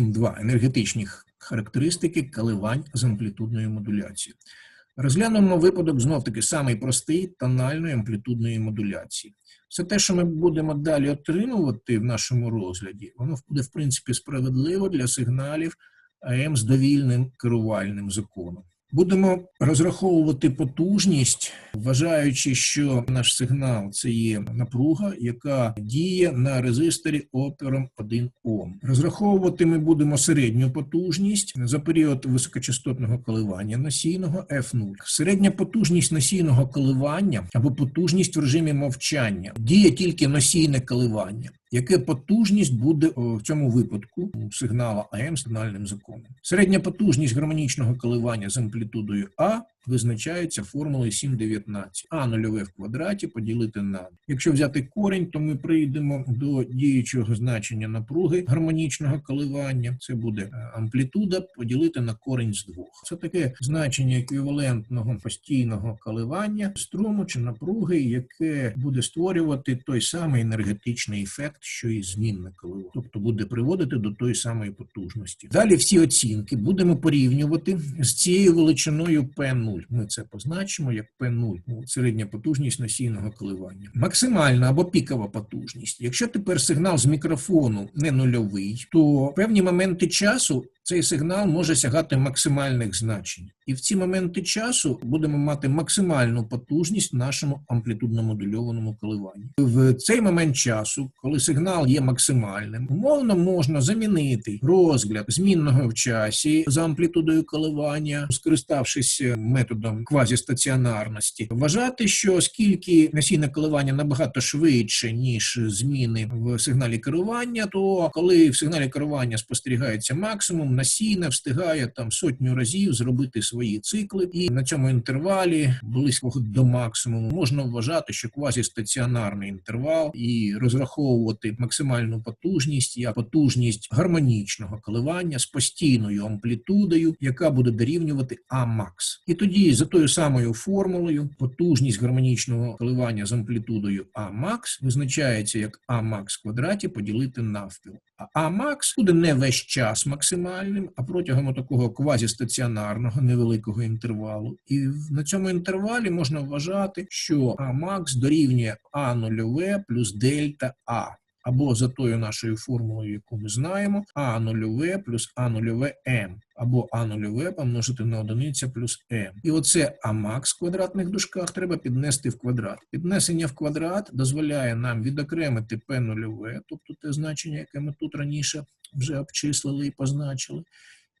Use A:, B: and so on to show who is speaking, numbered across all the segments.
A: 7.2 енергетичні характеристики коливань з амплітудною модуляцією. Розглянемо випадок знов таки самий простий тональної амплітудної модуляції. Все те, що ми будемо далі отримувати в нашому розгляді, воно буде в принципі справедливо для сигналів АМ з довільним керувальним законом. Будемо розраховувати потужність, вважаючи, що наш сигнал це є напруга, яка діє на резисторі опером 1 Ом. Розраховувати ми будемо середню потужність за період високочастотного коливання насійного F0. Середня потужність насійного коливання або потужність в режимі мовчання діє тільки носійне коливання. Яка потужність буде в цьому випадку сигнала АМ сигнальним законом? Середня потужність гармонічного коливання з амплітудою А визначається формулою 7,19. А нульове в квадраті поділити на. Якщо взяти корінь, то ми прийдемо до діючого значення напруги гармонічного коливання. Це буде амплітуда поділити на корінь з двох. Це таке значення еквівалентного постійного коливання струму чи напруги, яке буде створювати той самий енергетичний ефект, що і змінне коливання. тобто буде приводити до тої самої потужності. Далі всі оцінки будемо порівнювати з цією величиною P0. Ми це позначимо як P0, середня потужність носійного коливання. Максимальна або пікова потужність. Якщо тепер сигнал з мікрофону не нульовий, то певні моменти часу цей сигнал може сягати максимальних значень. І в ці моменти часу будемо мати максимальну потужність в нашому амплітудно-модульованому коливанні. В цей момент часу, коли сигнал є максимальним, умовно можна замінити розгляд змінного в часі за амплітудою коливання, скориставшись методом квазістаціонарності, вважати, що оскільки насійне коливання набагато швидше ніж зміни в сигналі керування, то коли в сигналі керування спостерігається максимум, насійне встигає там сотню разів зробити свої цикли, і на цьому інтервалі близько до максимуму можна вважати, що квазістаціонарний інтервал і розраховувати максимальну потужність як потужність гармонічного коливання з постійною амплітудою, яка буде дорівнювати Амакс. І тоді за тою самою формулою потужність гармонічного коливання з амплітудою Амакс визначається як Амакс в квадраті поділити навпіл. А Макс буде не весь час максимальним, а протягом такого квазістаціонарного невеликого інтервалу. І на цьому інтервалі можна вважати, що Макс дорівнює А нульове плюс дельта А. Або за тою нашою формулою, яку ми знаємо, А нульове плюс А нульове М, або А нульове помножити на одиниця плюс М. І оце Амакс в квадратних дужках треба піднести в квадрат. Піднесення в квадрат дозволяє нам відокремити П нульове, тобто те значення, яке ми тут раніше вже обчислили і позначили.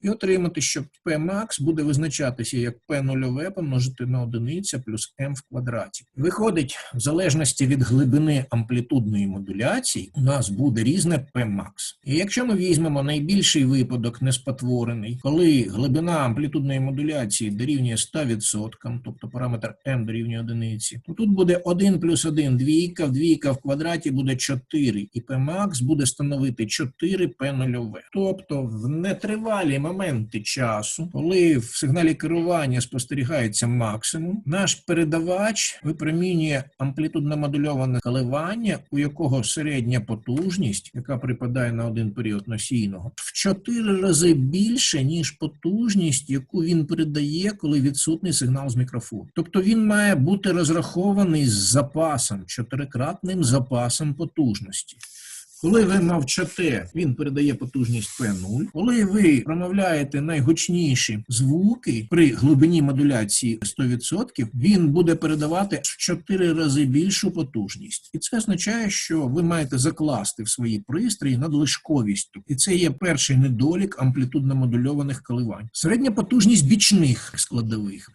A: І отримати, що Pmax буде визначатися як P нульове помножити на одиниця плюс m в квадраті. Виходить, в залежності від глибини амплітудної модуляції, у нас буде різне Pmax. І якщо ми візьмемо найбільший випадок неспотворений, коли глибина амплітудної модуляції дорівнює 100%, тобто параметр m дорівнює одиниці, то тут буде 1 плюс 1 двійка, двійка в квадраті буде 4, і Pmax буде становити 4 P нульове. Тобто в нетривалій моменти часу, коли в сигналі керування спостерігається максимум, наш передавач випромінює амплітудно модульоване коливання, у якого середня потужність, яка припадає на один період носійного, в чотири рази більше, ніж потужність, яку він передає, коли відсутний сигнал з мікрофону. Тобто він має бути розрахований з запасом, чотирикратним запасом потужності. Коли ви мовчате, він передає потужність P0. Коли ви промовляєте найгучніші звуки при глибині модуляції 100%, він буде передавати в 4 рази більшу потужність. І це означає, що ви маєте закласти в свої пристрої надлишковість. І це є перший недолік амплітудно-модульованих коливань. Середня потужність бічних складових.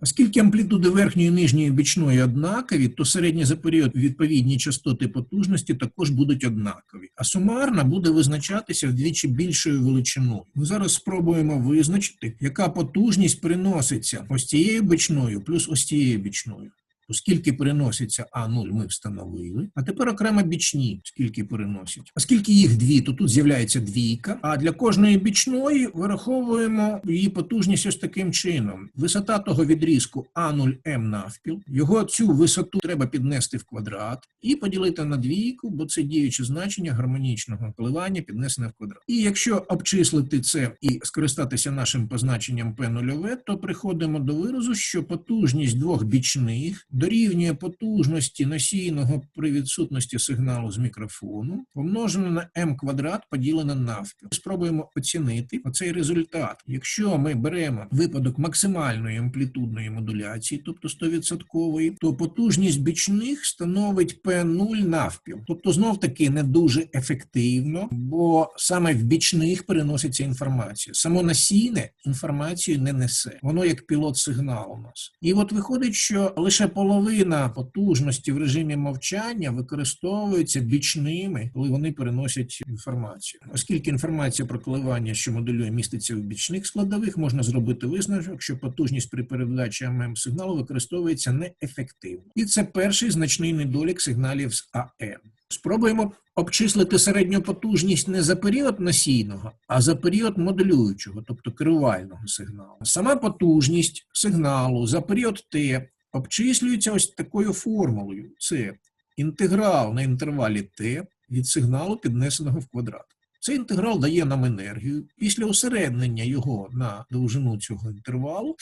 A: Оскільки амплітуди верхньої і нижньої бічної однакові, то середні за період відповідні частоти потужності також будуть однакові, а сумарна буде визначатися вдвічі більшою величиною. Ми зараз спробуємо визначити, яка потужність приноситься ось цією бічною плюс ось цією бічною. Оскільки переноситься А0, ми встановили. А тепер окремо бічні, скільки переносять. Оскільки їх дві, то тут з'являється двійка. А для кожної бічної вираховуємо її потужність ось таким чином. Висота того відрізку А0М навпіл. Його цю висоту треба піднести в квадрат і поділити на двійку, бо це діюче значення гармонічного коливання піднесене в квадрат. І якщо обчислити це і скористатися нашим позначенням P0, то приходимо до виразу, що потужність двох бічних дорівнює потужності носійного при відсутності сигналу з мікрофону, помножено на m квадрат поділене навпіл. Спробуємо оцінити оцей результат. Якщо ми беремо випадок максимальної амплітудної модуляції, тобто 100%, то потужність бічних становить P0 навпіл. Тобто, знов таки не дуже ефективно, бо саме в бічних переноситься інформація. Само насійне інформацію не несе. Воно як пілот сигнал у нас. І от виходить, що лише половина потужності в режимі мовчання використовується бічними, коли вони переносять інформацію. Оскільки інформація про коливання, що моделює, міститься в бічних складових, можна зробити висновок, що потужність при передачі АМ сигналу використовується неефективно. І це перший значний недолік сигналів з АМ. Спробуємо обчислити середню потужність не за період носійного, а за період моделюючого, тобто керувального сигналу. Сама потужність сигналу за період Т обчислюється ось такою формулою. Це інтеграл на інтервалі t від сигналу, піднесеного в квадрат. Цей інтеграл дає нам енергію. Після усереднення його на довжину цього інтервалу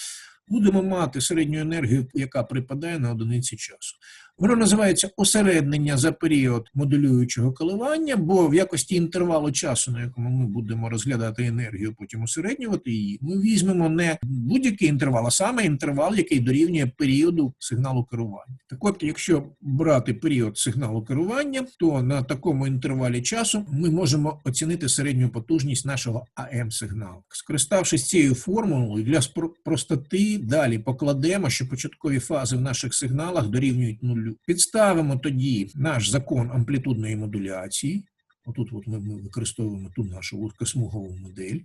A: будемо мати середню енергію, яка припадає на одиниці часу. Воно називається осереднення за період модулюючого коливання, бо в якості інтервалу часу, на якому ми будемо розглядати енергію, потім усереднювати її, ми візьмемо не будь-який інтервал, а саме інтервал, який дорівнює періоду сигналу керування. Так от, якщо брати період сигналу керування, то на такому інтервалі часу ми можемо оцінити середню потужність нашого АМ-сигналу. Скориставшись цією формулою, для простоти далі покладемо, що початкові фази в наших сигналах дорівнюють нулю. Підставимо тоді наш закон амплітудної модуляції. Отут от ми, використовуємо ту нашу вузькосмугову модель.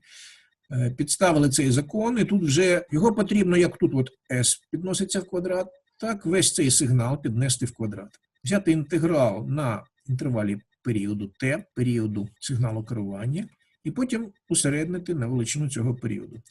A: Е, Підставили цей закон, і тут вже його потрібно, як тут от S підноситься в квадрат, так весь цей сигнал піднести в квадрат. Взяти інтеграл на інтервалі періоду T, періоду сигналу керування, і потім усереднити на величину цього періоду.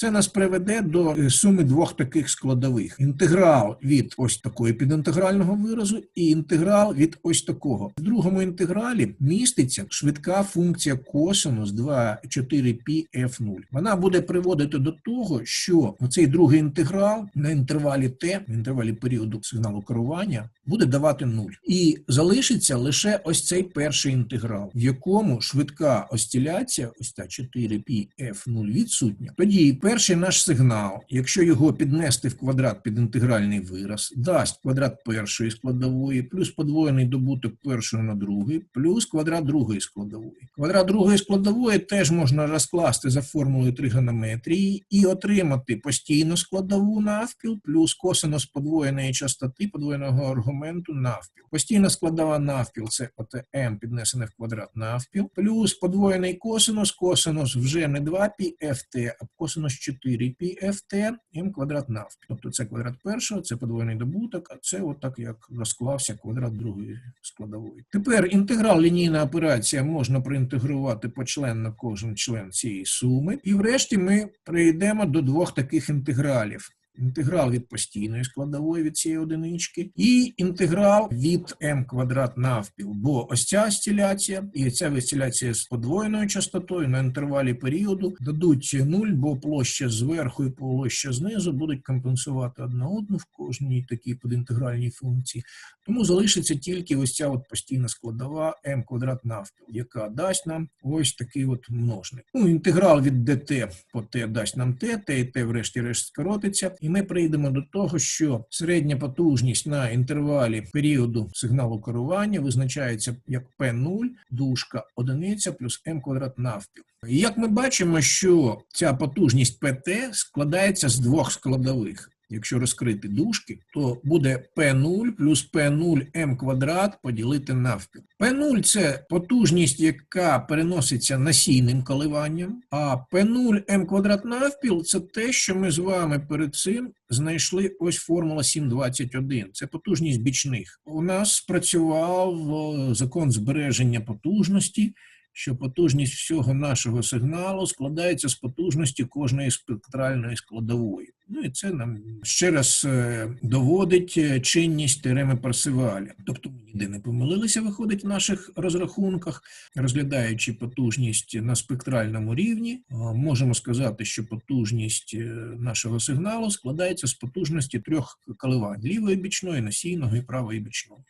A: Це нас приведе до суми двох таких складових: інтеграл від ось такої підінтегрального виразу і інтеграл від ось такого. В другому інтегралі міститься швидка функція косинус 2,4π f0. Вона буде приводити до того, що оцей другий інтеграл на інтервалі t, в інтервалі періоду сигналу керування, буде давати 0. І залишиться лише ось цей перший інтеграл, в якому швидка осциляція, ось та 4π f0 відсутня. Тоді перший наш сигнал, якщо його піднести в квадрат під інтегральний вираз, дасть квадрат першої складової, плюс подвоєний добуток першої на другий, плюс квадрат другої складової. Квадрат другої складової теж можна розкласти за формулою тригонометрії і отримати постійну складову навпіл, плюс косинус подвоєної частоти подвоєного аргументу навпіл. Постійна складова навпіл це ОТМ піднесене в квадрат навпіл, плюс подвоєний косинус, косинус вже не 2πft, а косинус 4πft, м квадрат нав. Тобто це квадрат першого, це подвоєний добуток, а це отак як розклався квадрат другої складової. Тепер інтеграл лінійна операція можна проінтегрувати почленно кожен член цієї суми. І врешті ми прийдемо до двох таких інтегралів. Інтеграл від постійної складової від цієї одинички, і інтеграл від m квадрат навпіл. Бо ось ця осциляція і ця осциляція з подвоєною частотою на інтервалі періоду дадуть нуль, бо площа зверху і площа знизу будуть компенсувати одна одну в кожній такій подінтегральній функції. Тому залишиться тільки ось ця от постійна складова m квадрат навпіл, яка дасть нам ось такий от множник. Ну, інтеграл від dt по t дасть нам t, t і t врешті-решт скоротиться. І ми прийдемо до того, що середня потужність на інтервалі періоду сигналу керування визначається як P0, дужка одиниця плюс m квадрат навпіл. І як ми бачимо, що ця потужність ПТ складається з двох складових. Якщо розкрити дужки, то буде P0 плюс P0 m квадрат поділити навпіл. P0 – це потужність, яка переноситься насійним коливанням, а P0 m квадрат навпіл – це те, що ми з вами перед цим знайшли ось формула 721. Це потужність бічних. У нас спрацював е, закон збереження потужності, що потужність всього нашого сигналу складається з потужності кожної спектральної складової. Ну і це нам ще раз е, доводить е, чинність теореми Парсиваля. Тобто ми ніде не помилилися, виходить в наших розрахунках, розглядаючи потужність на спектральному рівні, е, можемо сказати, що потужність нашого сигналу складається з потужності трьох коливань: лівої бічної, насійного і правої бічної.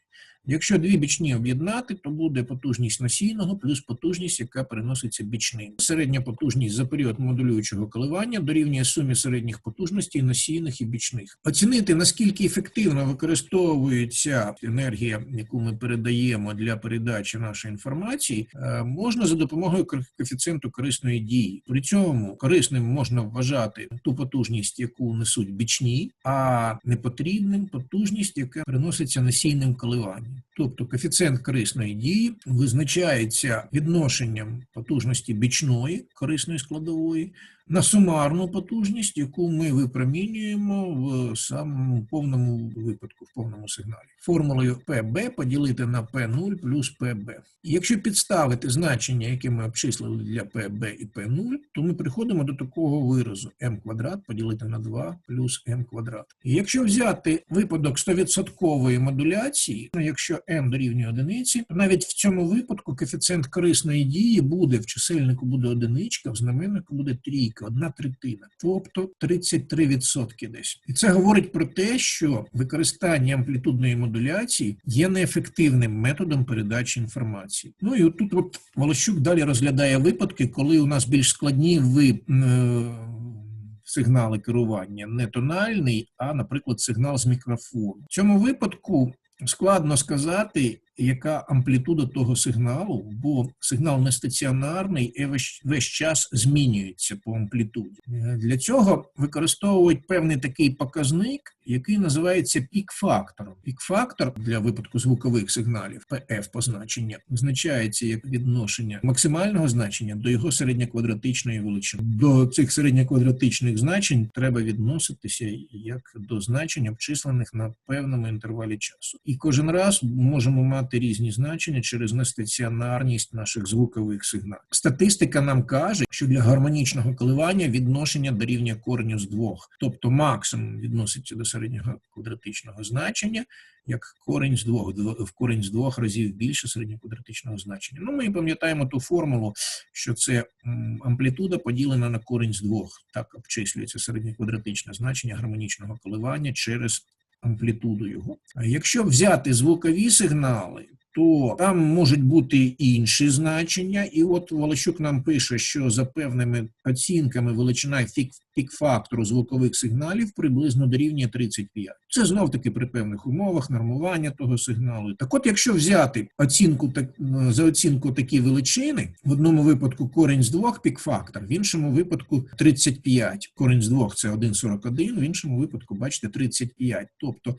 A: Якщо дві бічні об'єднати, то буде потужність насійного плюс потужність, яка переноситься бічним. Середня потужність за період модулюючого коливання дорівнює сумі середніх потужностей насійних і бічних. Оцінити наскільки ефективно використовується енергія, яку ми передаємо для передачі нашої інформації, е, можна за допомогою коефіцієнту корисної дії. При цьому корисним можна вважати ту потужність, яку несуть бічні, а непотрібним потужність, яка переноситься насійним коливанням. Тобто коефіцієнт корисної дії визначається відношенням потужності бічної корисної складової на сумарну потужність, яку ми випромінюємо в самому повному випадку, в повному сигналі. Формулою PB поділити на P0 плюс. І якщо підставити значення, яке ми обчислили для PB і P0, то ми приходимо до такого виразу m квадрат поділити на 2 плюс m квадрат. І якщо взяти випадок 100% модуляції, ну, якщо m дорівнює одиниці, то навіть в цьому випадку коефіцієнт корисної дії буде в чисельнику буде одиничка, в знаменнику буде трійка, одна третина, тобто 33% десь. І це говорить про те, що використання амплітудної модуляції є неефективним методом передачі інформації. Ну і тут от Волощук далі розглядає випадки, коли у нас більш складні ви. е, Сигнали керування не тональний, а, наприклад, сигнал з мікрофону. В цьому випадку складно сказати, яка амплітуда того сигналу, бо сигнал не стаціонарний і весь, весь час змінюється по амплітуді. Для цього використовують певний такий показник, який називається пік-фактором. Пік-фактор для випадку звукових сигналів PF позначення визначається як відношення максимального значення до його середньоквадратичної величини. До цих середньоквадратичних значень треба відноситися як до значень, обчислених на певному інтервалі часу. І кожен раз можемо мати різні значення через нестаціонарність наших звукових сигналів. Статистика нам каже, що для гармонічного коливання відношення дорівнює кореню з двох, тобто максимум відноситься до середнього квадратичного значення, як корінь з двох дво- в корінь з двох разів більше середньоквадратичного значення. Ну, ми пам'ятаємо ту формулу, що це амплітуда поділена на корінь з двох. Так обчислюється середньоквадратичне значення гармонічного коливання через амплітуду його. А якщо взяти звукові сигнали, то там можуть бути інші значення, і от Волощук нам пише, що за певними оцінками величина пік-фактору звукових сигналів приблизно дорівнює 35. Це знов таки при певних умовах нормування того сигналу. Так от, якщо взяти оцінку так за оцінку такі величини, в одному випадку корінь з двох пік-фактор, в іншому випадку 35. Корінь з двох це 1,41, в іншому випадку, бачите, 35. Тобто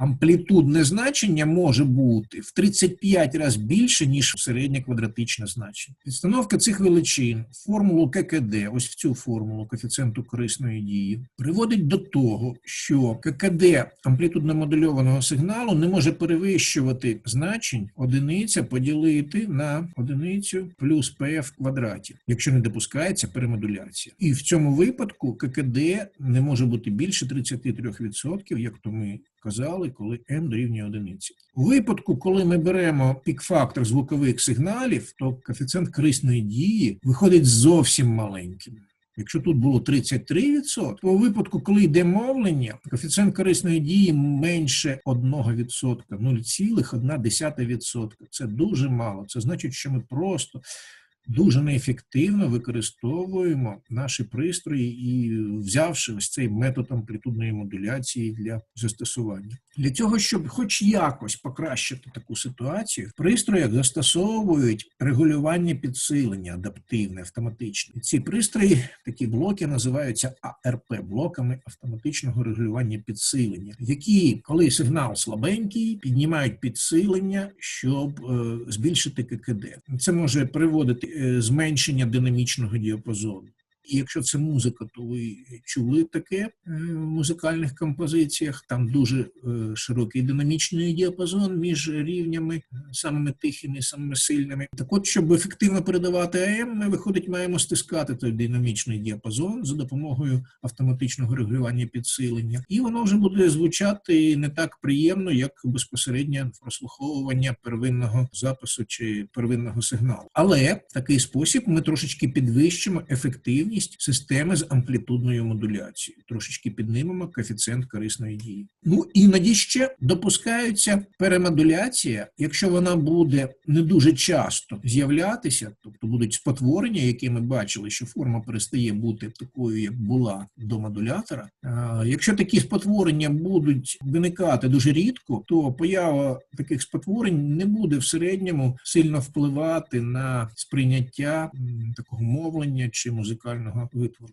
A: амплітудне значення може бути в 35 разів більше, ніж середнє квадратичне значення. Підстановка цих величин, формулу ККД, ось в цю формулу коефіцієнту корисної дії, приводить до того, що ККД амплітудно модульованого сигналу не може перевищувати значень одиниця поділити на одиницю плюс ПФ в квадраті, якщо не допускається перемодуляція. І в цьому випадку ККД не може бути більше 33%, як то ми казали, коли m дорівнює одиниці. У випадку, коли ми беремо пік-фактор звукових сигналів, то коефіцієнт корисної дії виходить зовсім маленьким. Якщо тут було 33%, то у випадку, коли йде мовлення, коефіцієнт корисної дії менше 1%, 0,1%. Це дуже мало. Це значить, що ми просто дуже неефективно використовуємо наші пристрої і взявши ось цей метод амплітудної модуляції для застосування. Для цього, щоб хоч якось покращити таку ситуацію, в пристроях застосовують регулювання підсилення адаптивне, автоматичне. Ці пристрої, такі блоки, називаються АРП блоками автоматичного регулювання підсилення, які, коли сигнал слабенький, піднімають підсилення, щоб е, збільшити ККД. Це може приводити е, зменшення динамічного діапазону. І якщо це музика, то ви чули таке е, в музикальних композиціях. Там дуже е, широкий динамічний діапазон між рівнями, е, самими тихими, самими сильними. Так от, щоб ефективно передавати АМ, ми виходить, маємо стискати той динамічний діапазон за допомогою автоматичного регулювання підсилення, і воно вже буде звучати не так приємно, як безпосереднє прослуховування первинного запису чи первинного сигналу. Але в такий спосіб ми трошечки підвищимо ефективність системи з амплітудною модуляцією, трошечки піднимемо коефіцієнт корисної дії. Ну іноді ще допускається перемодуляція, якщо вона буде не дуже часто з'являтися, тобто будуть спотворення, які ми бачили, що форма перестає бути такою, як була до модулятора. Якщо такі спотворення будуть виникати дуже рідко, то поява таких спотворень не буде в середньому сильно впливати на сприйняття такого мовлення чи музикального عنها ويطول